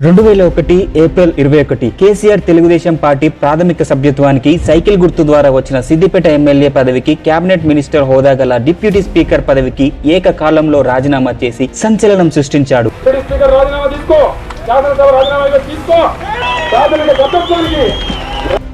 రెండు వేల ఒకటి ఏప్రిల్ ఇరవై ఒకటి కేసీఆర్ తెలుగుదేశం పార్టీ ప్రాథమిక సభ్యత్వానికి సైకిల్ గుర్తు ద్వారా వచ్చిన సిద్దిపేట ఎమ్మెల్యే పదవికి కేబినెట్ మినిస్టర్ హోదా గల డిప్యూటీ స్పీకర్ పదవికి ఏకకాలంలో రాజీనామా చేసి సంచలనం సృష్టించాడు. రాజీనామా తీసుకో. రాజీనామా తీసుకో.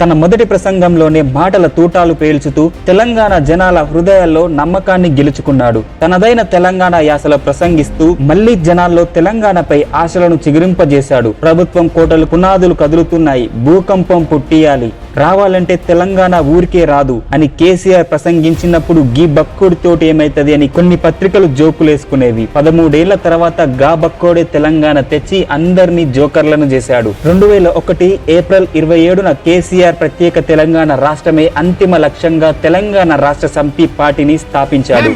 తన మొదటి ప్రసంగంలోనే మాటల తూటాలు పేల్చుతూ తెలంగాణ జనాల హృదయాల్లో నమ్మకాన్ని గెలుచుకున్నాడు. తనదైన తెలంగాణ యాసలో ప్రసంగిస్తూ మళ్ళీ జనాల్లో తెలంగాణపై ఆశలను చిగురింపజేశాడు. ప్రభుత్వం కోటలు పునాదులు కదులుతున్నాయి. భూకంపం పుట్టియాలి. రావాలంటే తెలంగాణ ఊరికే రాదు అని కేసీఆర్ ప్రసంగించినప్పుడు గీ బక్కుడితోటి ఏమైతది అని కొన్ని పత్రికలు జోకులేసుకునేవి. పదమూడేళ్ళ తర్వాత గా బక్కోడే తెలంగాణ తెచ్చి అందరినీ జోకర్లను చేశాడు. రెండు వేల ఒకటి ఏప్రిల్ ఇరవై ఏడున కేసీఆర్ ప్రత్యేక తెలంగాణ రాష్ట్రమే అంతిమ లక్ష్యంగా తెలంగాణ రాష్ట్ర సమితి పార్టీని స్థాపించాడు.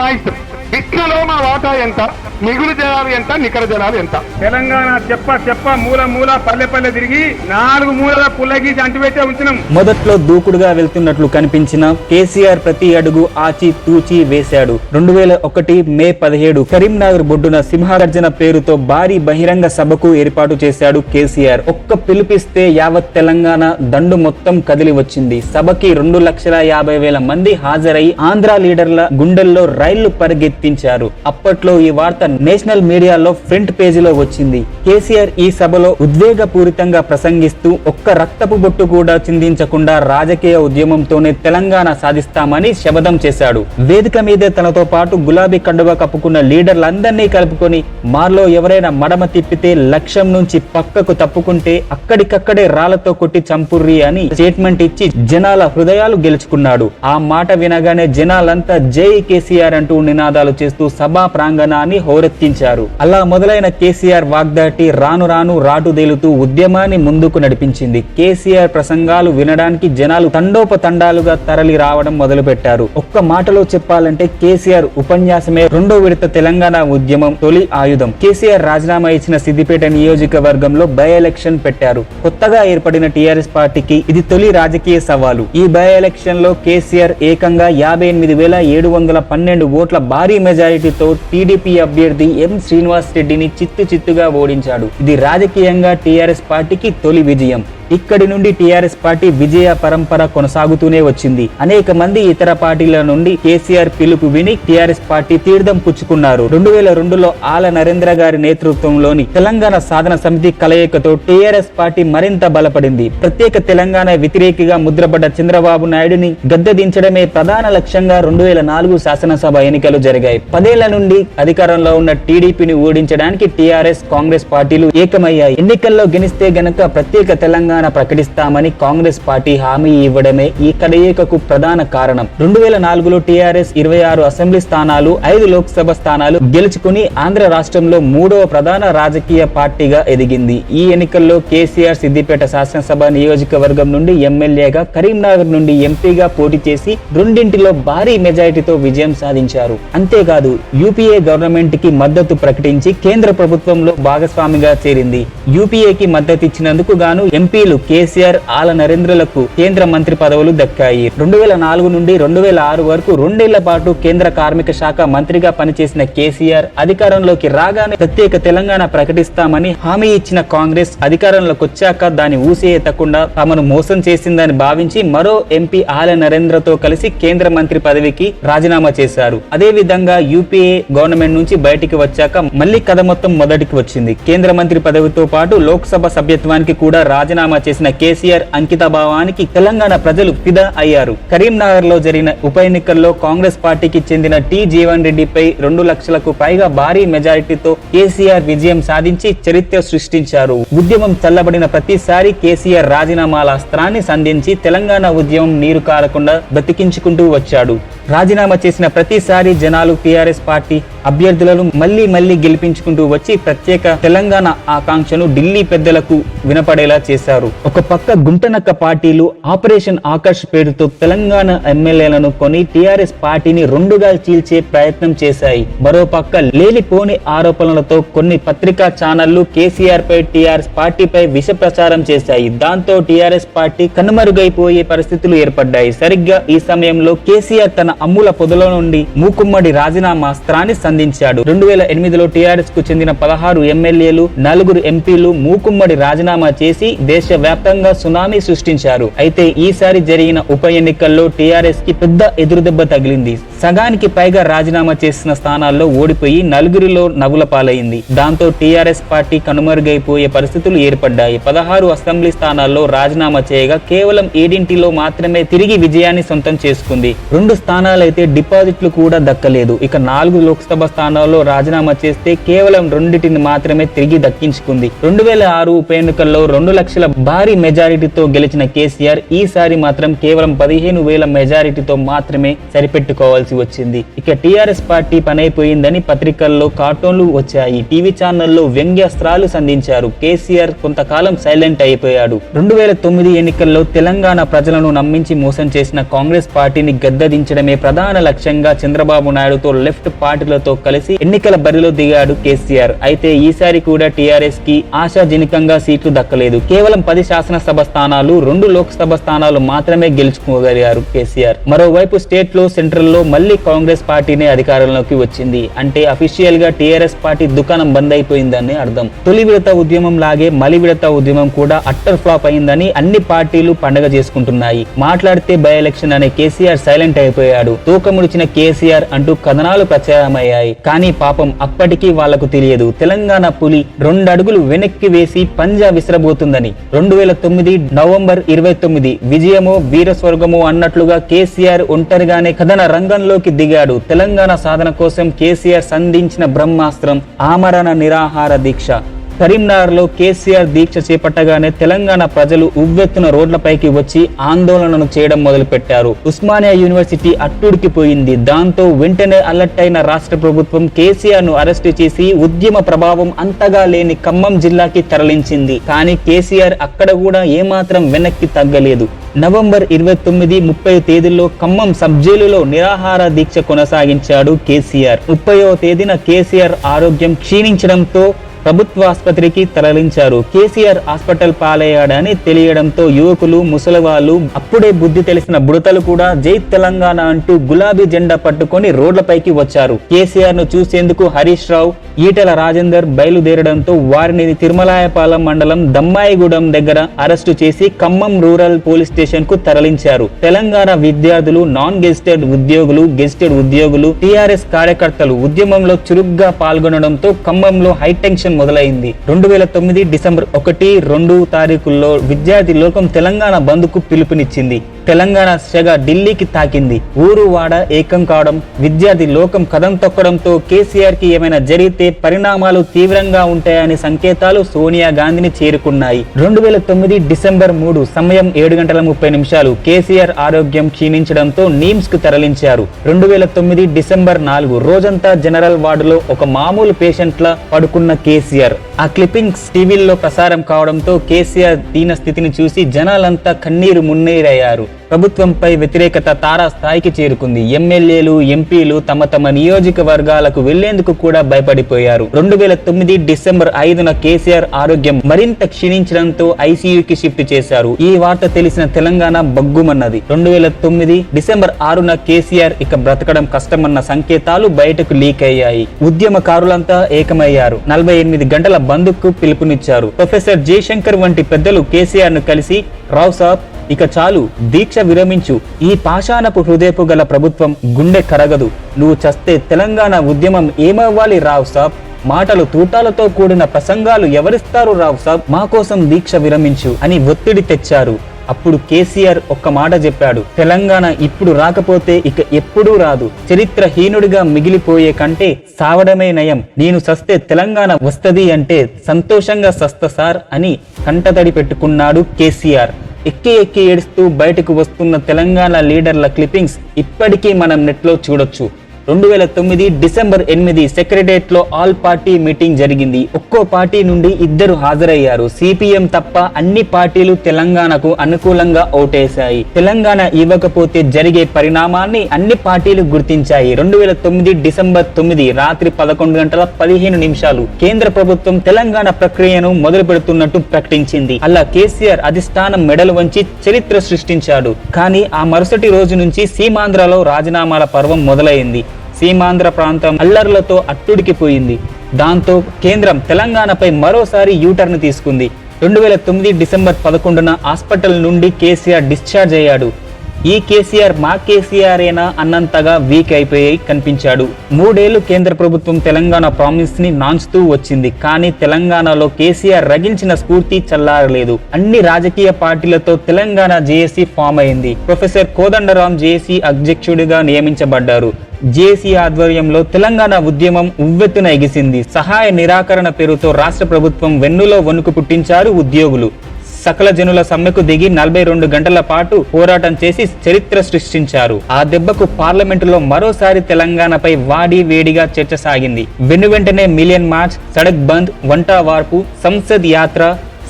మా ఇష్టం. ఇట్లలో మా వాటా ఎంత? మిగులు జనాలు ఎంత? నికర జనాలు ఎంత? తెలంగాణ చెప్ప చెప్ప మూల మూల పల్లె పల్లె తిరిగి నాలుగు మూలల పుల్లగీసి అంటిపెట్టే ఉంచినాం. మొదట్లో దూకుడుగా వెళ్తున్నట్లు కనిపించిన కేసీఆర్ ప్రతి అడుగు ఆచి తూచి వేశాడు. రెండు వేల ఒకటి మే పదిహేడు కరీంనగర్ బొడ్డున సింహగర్జన పేరుతో భారీ బహిరంగ సభకు ఏర్పాటు చేశాడు కేసీఆర్. ఒక్క పిలిపిస్తే యావత్ తెలంగాణ దండు మొత్తం కదిలి వచ్చింది. సభకి రెండు లక్షల యాభై వేల మంది హాజరై ఆంధ్ర లీడర్ల గుండెల్లో రైళ్ళు పరిగెత్తించారు అప్పట్లో ఈ వార్త నేషనల్ మీడియాలో ఫ్రంట్ పేజీలో వచ్చింది. కేసీఆర్ ఈ సభలో ఉద్వేగపూరితంగా ప్రసంగిస్తూ ఒక్క రక్తపు బొట్టు కూడా చిందించకుండా రాజకీయ ఉద్యమంతోనే తెలంగాణ సాధిస్తామని శపథం చేశాడు. వేదిక మీదే తనతో పాటు గులాబీ కండువా కప్పుకున్న లీడర్లందరినీ కలుపుకొని మాలో ఎవరైనా మడమ తిప్పితే లక్ష్యం నుంచి పక్కకు తప్పుకుంటే అక్కడికక్కడే రాళ్ళతో కొట్టి చంపుర్రి అని స్టేట్మెంట్ ఇచ్చి జనాల హృదయాలు గెలుచుకున్నాడు. ఆ మాట వినగానే జనాలంతా జై కేసీఆర్ అంటూ నినాదాలు చేస్తూ సభా ప్రాంగణాన్ని హోరెత్తించారు. అలా మొదలైన కేసీఆర్ వాగ్దాటి రాను రాను రాటుదేలుతూ ఉద్యమాన్ని ముందుకు నడిపించింది. కేసీఆర్ ప్రసంగాలు వినడానికి జనాలు తండోపతండాలుగా తరలి రావడం మొదలుపెట్టారు. ఒక్క మాటలో చెప్పాలంటే కేసీఆర్ ఉపన్యాసమే రెండో విడత తెలంగాణ ఉద్యమం తొలి ఆయుధం. కేసీఆర్ రాజీనామా ఇచ్చిన సిద్దిపేట నియోజకవర్గంలో బై ఎలక్షన్ పెట్టారు. కొత్తగా ఏర్పడిన టీఆర్ఎస్ పార్టీకి ఇది తొలి రాజకీయ సవాలు. ఈ బై ఎలక్షన్లో కేసీఆర్ ఏకంగా యాభై ఎనిమిది వేల ఏడు వందల పన్నెండు ఓట్ల భారీ మెజారిటీతో టీడీపీ అభ్యర్థి ఎం శ్రీనివాస్ రెడ్డిని చిత్తు చిత్తుగా ఓడించాడు. ఇది రాజకీయంగా టీఆర్ఎస్ పార్టీకి తొలి విజయం. ఇక్కడి నుండి టీఆర్ఎస్ పార్టీ విజయ పరంపర కొనసాగుతూనే వచ్చింది. అనేక మంది ఇతర పార్టీల నుండి కేసీఆర్ పిలుపు విని టీఆర్ఎస్ పార్టీ తీర్థం పుచ్చుకున్నారు. రెండు వేల రెండులో ఆల నరేంద్ర గారి నేతృత్వంలోని తెలంగాణ సాధన సమితి కలయికతో టీఆర్ఎస్ పార్టీ మరింత బలపడింది. ప్రత్యేక తెలంగాణ వ్యతిరేకిగా ముద్రపడ్డ చంద్రబాబు నాయుడిని గద్దె దించడమే ప్రధాన లక్ష్యంగా రెండు వేల నాలుగు శాసనసభ ఎన్నికలు జరిగాయి. పదేళ్ళ నుండి అధికారంలో ఉన్న టీడీపీని ఓడించడానికి టీఆర్ఎస్ కాంగ్రెస్ పార్టీలు ఏకమయ్యాయి. ఎన్నికల్లో గెలిస్తే గనక ప్రత్యేక తెలంగాణ ప్రకటిస్తామని కాంగ్రెస్ పార్టీ హామీ ఇవ్వడమే ఈ కలయికకు ప్రధాన కారణం. రెండు వేల నాలుగులో టీఆర్ఎస్ ఇరవై ఆరు అసెంబ్లీ స్థానాలు ఐదు లోక్సభ స్థానాలు గెలుచుకుని ఆంధ్ర రాష్ట్రంలో మూడవ ప్రధాన రాజకీయ పార్టీగా ఎదిగింది. ఈ ఎన్నికల్లో కేసీఆర్ సిద్దిపేట శాసనసభ నియోజకవర్గం నుండి ఎమ్మెల్యేగా కరీంనగర్ నుండి ఎంపీగా పోటీ చేసి రెండింటిలో భారీ మెజారిటీతో విజయం సాధించారు. అంతేకాదు యూపీఏ గవర్నమెంట్కి మద్దతు ప్రకటించి కేంద్ర ప్రభుత్వంలో భాగస్వామిగా చేరింది. యూపీఏకి మద్దతు ఇచ్చినందుకు గాను ఎంపీలు కేసీఆర్ ఆల నరేంద్రలకు కేంద్ర మంత్రి పదవులు దక్కాయి. రెండు వేల నాలుగు నుండి రెండు వేల ఆరు వరకు రెండేళ్ళ పాటు కేంద్ర కార్మిక శాఖ మంత్రిగా పనిచేసిన కేసీఆర్ అధికారంలోకి రాగానే ప్రత్యేక తెలంగాణ ప్రకటిస్తామని హామీ ఇచ్చిన కాంగ్రెస్ అధికారంలోకి వచ్చాక దాని ఊసే ఎత్తకుండా తమను మోసం చేసిందని భావించి మరో ఎంపీ ఆల నరేంద్రతో కలిసి కేంద్ర మంత్రి పదవికి రాజీనామా చేశారు. అదే విధంగా యూపీఏ గవర్నమెంట్ నుంచి బయటికి వచ్చాక మళ్ళీ కథ మొత్తం మొదటికి వచ్చింది. కేంద్ర మంత్రి పదవితో పాటు లోక్సభ సభ్యత్వానికి కూడా రాజీనామా చేసిన కేసీఆర్ అంకిత భావానికి తెలంగాణ ప్రజలు ఫిదా అయ్యారు. కరీంనగర్లో జరిగిన ఉప ఎన్నికల్లో కాంగ్రెస్ పార్టీకి చెందిన టి జీవన్ రెడ్డిపై రెండు లక్షలకు పైగా భారీ మెజారిటీతో కేసీఆర్ విజయం సాధించి చరిత్ర సృష్టించారు. ఉద్యమం చల్లబడిన ప్రతిసారి కేసీఆర్ రాజీనామాల అస్త్రాన్ని సంధించి తెలంగాణ ఉద్యమం నీరు కారకుండా బతికించుకుంటూ వచ్చాడు. రాజీనామా చేసిన ప్రతిసారి జనాలు టీఆర్ఎస్ పార్టీ అభ్యర్థులను మళ్ళీ మళ్ళీ గెలిపించుకుంటూ వచ్చి ప్రత్యేక తెలంగాణ ఆకాంక్షను ఢిల్లీ పెద్దలకు వినపడేలా చేశారు. ఒక పక్క గుంటనక్క పార్టీలు ఆపరేషన్ ఆకర్ష్ పేరుతో తెలంగాణ ఎమ్మెల్యేలను కొని టీఆర్ఎస్ పార్టీని రెండుగా చీల్చే ప్రయత్నం చేశాయి. మరో పక్క లేనిపోని ఆరోపణలతో కొన్ని పత్రికా ఛానళ్ళు కేసీఆర్ పై టీఆర్ఎస్ పార్టీపై విష ప్రచారం చేశాయి. దాంతో టీఆర్ఎస్ పార్టీ కనుమరుగైపోయే పరిస్థితులు ఏర్పడ్డాయి. సరిగ్గా ఈ సమయంలో కేసీఆర్ తన అమ్ముల పొదల నుండి మూకుమ్మడి రాజీనామా అస్త్రాన్ని సంధించాడు. రెండు వేల ఎనిమిదిలో టీఆర్ఎస్కు చెందిన పదహారు ఎమ్మెల్యేలు నలుగురు ఎంపీలు మూకుమ్మడి రాజీనామా చేసి దేశ వ్యాప్తంగా సునామీ సృష్టించారు. అయితే ఈసారి జరిగిన ఉప ఎన్నికల్లో టీఆర్ఎస్కి పెద్ద ఎదురుదెబ్బ తగిలింది. సగానికి పైగా రాజీనామా చేసిన స్థానాల్లో ఓడిపోయి నలుగురిలో నవ్వుల పాలైంది. దాంతో టీఆర్ఎస్ పార్టీ కనుమరుగైపోయే పరిస్థితులు ఏర్పడ్డాయి. పదహారు అసెంబ్లీ స్థానాల్లో రాజీనామా చేయగా కేవలం ఏడింటిలో మాత్రమే తిరిగి విజయాన్ని సొంతం చేసుకుంది. రెండు స్థానాలైతే డిపాజిట్లు కూడా దక్కలేదు. ఇక నాలుగు లోక్సభ స్థానాల్లో రాజీనామా చేస్తే కేవలం రెండింటిని మాత్రమే తిరిగి దక్కించుకుంది. రెండు వేల ఆరు ఉప ఎన్నికల్లో రెండు లక్షల భారీ మెజారిటీతో గెలిచిన కేసీఆర్ ఈసారి మాత్రం కేవలం పదిహేను వేల మెజారిటీతో మాత్రమే సరిపెట్టుకోవాల్సి వచ్చింది. ఇక టీఆర్ఎస్ పార్టీ పనైపోయిందని పత్రికల్లో కార్టూన్లు వచ్చాయి. టీవీ ఛానల్లో వ్యంగ్యాస్త్రాలు సంధించారు. కేసీఆర్ కొంతకాలం సైలెంట్ అయిపోయాడు. రెండు వేల తొమ్మిది ఎన్నికల్లో తెలంగాణ ప్రజలను నమ్మించి మోసం చేసిన కాంగ్రెస్ పార్టీని గద్దదించడమే ప్రధాన లక్ష్యంగా చంద్రబాబు నాయుడు నాయుడుతో లెఫ్ట్ పార్టీలతో కలిసి ఎన్నికల బరిలో దిగాడు కేసీఆర్. అయితే ఈసారి కూడా టీఆర్ఎస్కి ఆశాజనకంగా సీట్లు దక్కలేదు. కేవలం పది శాసనసభ స్థానాలు రెండు లోక్సభ స్థానాలు మాత్రమే గెలుచుకోగలిగారు కేసీఆర్. మరోవైపు స్టేట్లో సెంట్రల్లో మళ్ళీ కాంగ్రెస్ పార్టీనే అధికారంలోకి వచ్చింది. అంటే అఫీషియల్గా టీఆర్ఎస్ పార్టీ దుకాణం బంద్ అయిపోయిందని అర్థం. తొలి విడత ఉద్యమం లాగే మలి విడత ఉద్యమం కూడా అట్టర్ ఫ్లాప్ అయిందని అన్ని పార్టీలు పండగ చేసుకుంటున్నాయి. మాట్లాడితే బై ఎలక్షన్ అనే కేసీఆర్ సైలెంట్ అయిపోయాడు. తూకముడిచిన కేసీఆర్ అంటూ కథనాలు ప్రచారమయ్యాయి కానీ పాపం అప్పటికీ వాళ్ళకు తెలియదు. తెలంగాణ పులి రెండు అడుగులు వెనక్కి వేసి పంజా విసిరబోతుందని. రెండు వేల తొమ్మిది నవంబర్ ఇరవై తొమ్మిది విజయమో వీరస్వర్గమో అన్నట్లుగా కేసీఆర్ ఒంటరిగానే కథన రంగంలోకి దిగాడు. తెలంగాణ సాధన కోసం కేసీఆర్ సంధించిన బ్రహ్మాస్త్రం ఆమరణ నిరాహార దీక్ష. కరీంనగర్లో కేసీఆర్ దీక్ష చేపట్టగానే తెలంగాణ ప్రజలు ఉవ్వెత్తున రోడ్లపైకి వచ్చి ఆందోళనను చేయడం మొదలుపెట్టారు. ఉస్మానియా యూనివర్సిటీ అట్టుడికిపోయింది దాంతో వెంటనే అలర్ట్ అయిన రాష్ట్ర ప్రభుత్వం కేసీఆర్ను అరెస్టు చేసి ఉద్యమ ప్రభావం అంతగా లేని ఖమ్మం జిల్లాకి తరలించింది. కానీ కేసీఆర్ అక్కడ కూడా ఏమాత్రం వెనక్కి తగ్గలేదు. నవంబర్ ఇరవై తొమ్మిది ముప్పై తేదీల్లో ఖమ్మం సబ్ జైలులో నిరాహార దీక్ష కొనసాగించాడు కేసీఆర్. ముప్పైవ తేదీన కేసీఆర్ ఆరోగ్యం క్షీణించడంతో ప్రభుత్వ ఆసుపత్రికి తరలించారు. కేసీఆర్ హాస్పిటల్ పాలయ్యాడని తెలియడంతో యువకులు ముసలివాళ్ళు అప్పుడే బుద్ధి తెలిసిన బుడతలు కూడా జై తెలంగాణ అంటూ గులాబీ జెండా పట్టుకొని రోడ్లపైకి వచ్చారు. కేసీఆర్ను చూసేందుకు హరీష్ రావు ఈటెల రాజేందర్ బయలుదేరడంతో వారిని తిరుమలాయపాలెం మండలం దమ్మాయిగూడెం దగ్గర అరెస్టు చేసి ఖమ్మం రూరల్ పోలీస్ స్టేషన్కు తరలించారు. తెలంగాణ విద్యార్థులు నాన్ గెజిటెడ్ ఉద్యోగులు గెజిటెడ్ ఉద్యోగులు టీఆర్ఎస్ కార్యకర్తలు ఉద్యమంలో చురుగ్గా పాల్గొనడంతో ఖమ్మంలో హైటెన్షన్ మొదలైంది. రెండు వేల తొమ్మిది డిసెంబర్ ఒకటి రెండు తారీఖుల్లో విద్యార్థి లోకం తెలంగాణ బంద్కు పిలుపునిచ్చింది. తెలంగాణ సెగ ఢిల్లీకి తాకింది. ఊరు వాడ ఏకం కావడం విద్యార్థి లోకం కథం తొక్కడంతో కేసీఆర్కి ఏమైనా జరిగితే పరిణామాలు తీవ్రంగా ఉంటాయని సంకేతాలు సోనియా గాంధీని చేరుకున్నాయి. రెండు వేల తొమ్మిది డిసెంబర్ మూడు సమయం ఏడు గంటల ముప్పై నిమిషాలు కేసీఆర్ ఆరోగ్యం క్షీణించడంతో నీమ్స్కు తరలించారు. రెండు వేల తొమ్మిది డిసెంబర్ నాలుగు రోజంతా జనరల్ వార్డులో ఒక మామూలు పేషెంట్ లా పడుకున్న కేసీఆర్. ఆ క్లిప్పింగ్స్ టీవీల్లో ప్రసారం కావడంతో కేసీఆర్ దీన స్థితిని చూసి జనాలంతా కన్నీరు మున్నీరయ్యారు. ప్రభుత్వంపై వ్యతిరేకత తారా స్థాయికి చేరుకుంది. ఎమ్మెల్యేలు ఎంపీలు తమ తమ నియోజకవర్గాలకు వెళ్ళేందుకు కూడా భయపడిపోయారు. రెండు వేల తొమ్మిది డిసెంబర్ ఐదున కేసీఆర్ ఆరోగ్యం మరింత క్షీణించడంతో ఐసీయూకి షిఫ్ట్ చేశారు. ఈ వార్త తెలిసిన తెలంగాణ బగ్గుమన్నది. రెండు వేల తొమ్మిది డిసెంబర్ ఆరున కేసీఆర్ ఇక బ్రతకడం కష్టమన్న సంకేతాలు బయటకు లీక్ అయ్యాయి. ఉద్యమకారులంతా ఏకమయ్యారు. నలభై ఎనిమిది గంటల బంద్కు పిలుపునిచ్చారు. ప్రొఫెసర్ జయశంకర్ వంటి పెద్దలు కేసీఆర్ను కలిసి రావు సాబ్ ఇక చాలు దీక్ష విరమించు. ఈ పాషాణపు హృదయపు గల ప్రభుత్వం గుండె కరగదు. నువ్వు చస్తే తెలంగాణ ఉద్యమం ఏమవ్వాలి రావు సాబ్? మాటలు తూటాలతో కూడిన ప్రసంగాలు ఎవరిస్తారు రావు సాబ్? మా కోసం దీక్ష విరమించు అని ఒత్తిడి తెచ్చారు. అప్పుడు కేసీఆర్ ఒక్క మాట చెప్పాడు. తెలంగాణ ఇప్పుడు రాకపోతే ఇక ఎప్పుడూ రాదు. చరిత్రహీనుడిగా మిగిలిపోయే కంటే సావడమే నయం. నేను సస్తే తెలంగాణ వస్తది అంటే సంతోషంగా సస్త సార్ అని కంటతడి పెట్టుకున్నాడు కేసీఆర్. ఎక్కి ఎక్కి ఏడుస్తూ బయటకు వస్తున్న తెలంగాణ లీడర్ల క్లిప్పింగ్స్ ఇప్పటికీ మనం నెట్లో చూడొచ్చు. రెండు వేల తొమ్మిది డిసెంబర్ ఎనిమిది సెక్రటరియట్లో ఆల్ పార్టీ మీటింగ్ జరిగింది. ఒక్కో పార్టీ నుండి ఇద్దరు హాజరయ్యారు. సిపిఎం తప్ప అన్ని పార్టీలు తెలంగాణకు అనుకూలంగా ఓటేశాయి. తెలంగాణ ఇవ్వకపోతే జరిగే పరిణామాన్ని అన్ని పార్టీలు గుర్తించాయి. రెండు వేల తొమ్మిది డిసెంబర్ తొమ్మిది రాత్రి పదకొండు గంటల పదిహేను నిమిషాలు కేంద్ర ప్రభుత్వం తెలంగాణ ప్రక్రియను మొదలు పెడుతున్నట్టు ప్రకటించింది. అలా కేసీఆర్ అధిష్టానం మెడలు వంచి చరిత్ర సృష్టించాడు. కానీ ఆ మరుసటి రోజు నుంచి సీమాంధ్రలో రాజీనామాల పర్వం మొదలైంది. సీమాంధ్ర ప్రాంతం అల్లర్లతో అట్టుడికిపోయింది. దాంతో కేంద్రం తెలంగాణపై మరోసారి యూటర్న్ తీసుకుంది. రెండు వేల తొమ్మిది డిసెంబర్ పదకొండున హాస్పిటల్ నుండి కేసీఆర్ డిశ్చార్జ్ అయ్యాడు. ఈ కేసీఆర్ మా కేసీఆరేనా అన్నంతగా వీక్ అయిపోయి కనిపించాడు. మూడేళ్ళు కేంద్ర ప్రభుత్వం తెలంగాణ ప్రామిస్ని నాంచుతూ వచ్చింది. కానీ తెలంగాణలో కేసీఆర్ రగిల్చిన స్ఫూర్తి చల్లారలేదు. అన్ని రాజకీయ పార్టీలతో తెలంగాణ జేఏసీ ఫామ్ అయింది. ప్రొఫెసర్ కోదండరాం జేఏసీ అధ్యక్షుడిగా నియమించబడ్డారు. జేసీ ఆధ్వర్యంలో తెలంగాణ ఉద్యమం ఉవ్వెత్తున ఎగిసింది. సహాయ నిరాకరణ పేరుతో రాష్ట్ర ప్రభుత్వం వెన్నులో వణుకు పుట్టించారు ఉద్యోగులు. సకల జనుల సమ్మెకు దిగి నలభై రెండు గంటల పాటు పోరాటం చేసి చరిత్ర సృష్టించారు. ఆ దెబ్బకు పార్లమెంటులో మరోసారి తెలంగాణపై వాడి వేడిగా చర్చ సాగింది. వెను వెంటనే మిలియన్ మార్చ్ సడక్ బంద్ వంటా వార్పు సంసద్ యాత్ర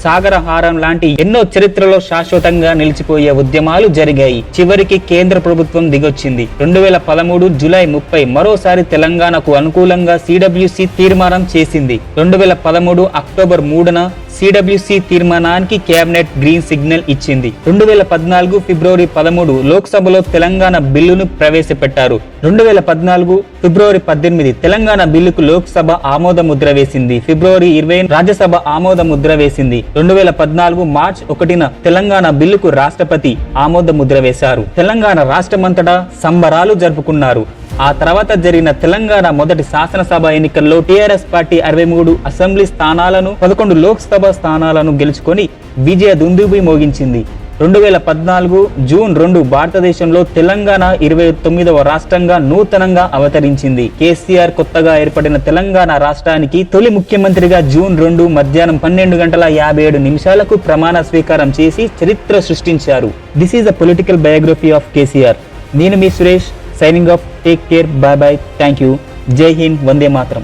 సాగరహారం లాంటి ఎన్నో చరిత్రలో శాశ్వతంగా నిలిచిపోయే ఉద్యమాలు జరిగాయి. చివరికి కేంద్ర ప్రభుత్వం దిగొచ్చింది. రెండు వేల పదమూడు జూలై ముప్పై మరోసారి తెలంగాణకు అనుకూలంగా సిడబ్ల్యూసి తీర్మానం చేసింది. రెండు వేల పదమూడు అక్టోబర్ మూడున సిడబ్ల్యూసి తీర్మానానికి కేబినెట్ గ్రీన్ సిగ్నల్ ఇచ్చింది. రెండు వేల పద్నాలుగు ఫిబ్రవరి పదమూడు లోక్సభలో తెలంగాణ బిల్లును ప్రవేశపెట్టారు. రెండు వేల పద్నాలుగు ఫిబ్రవరి పద్దెనిమిది తెలంగాణ బిల్లుకు లోక్సభ ఆమోద ముద్ర వేసింది. ఫిబ్రవరి ఇరవై రాజ్యసభ ఆమోద ముద్ర వేసింది. రెండు వేల పద్నాలుగు మార్చ్ ఒకటిన తెలంగాణ బిల్లుకు రాష్ట్రపతి ఆమోద ముద్ర వేశారు. తెలంగాణ రాష్ట్రమంతటా సంబరాలు జరుపుకున్నారు. ఆ తర్వాత జరిగిన తెలంగాణ మొదటి శాసనసభ ఎన్నికల్లో టీఆర్ఎస్ పార్టీ అరవై మూడు అసెంబ్లీ స్థానాలను పదకొండు లోక్సభ స్థానాలను గెలుచుకొని విజయ దుందుబి మోగించింది. రెండు వేల పద్నాలుగు జూన్ రెండు భారతదేశంలో తెలంగాణ ఇరవై తొమ్మిదవ రాష్ట్రంగా నూతనంగా అవతరించింది. కేసీఆర్ కొత్తగా ఏర్పడిన తెలంగాణ రాష్ట్రానికి తొలి ముఖ్యమంత్రిగా జూన్ రెండు మధ్యాహ్నం పన్నెండు గంటల యాభై ఏడు నిమిషాలకు ప్రమాణ స్వీకారం చేసి చరిత్ర సృష్టించారు. This is a political biography of KCR. నేను మీ Suresh. Signing off take care bye bye thank you Jai Hind వందే మాత్రం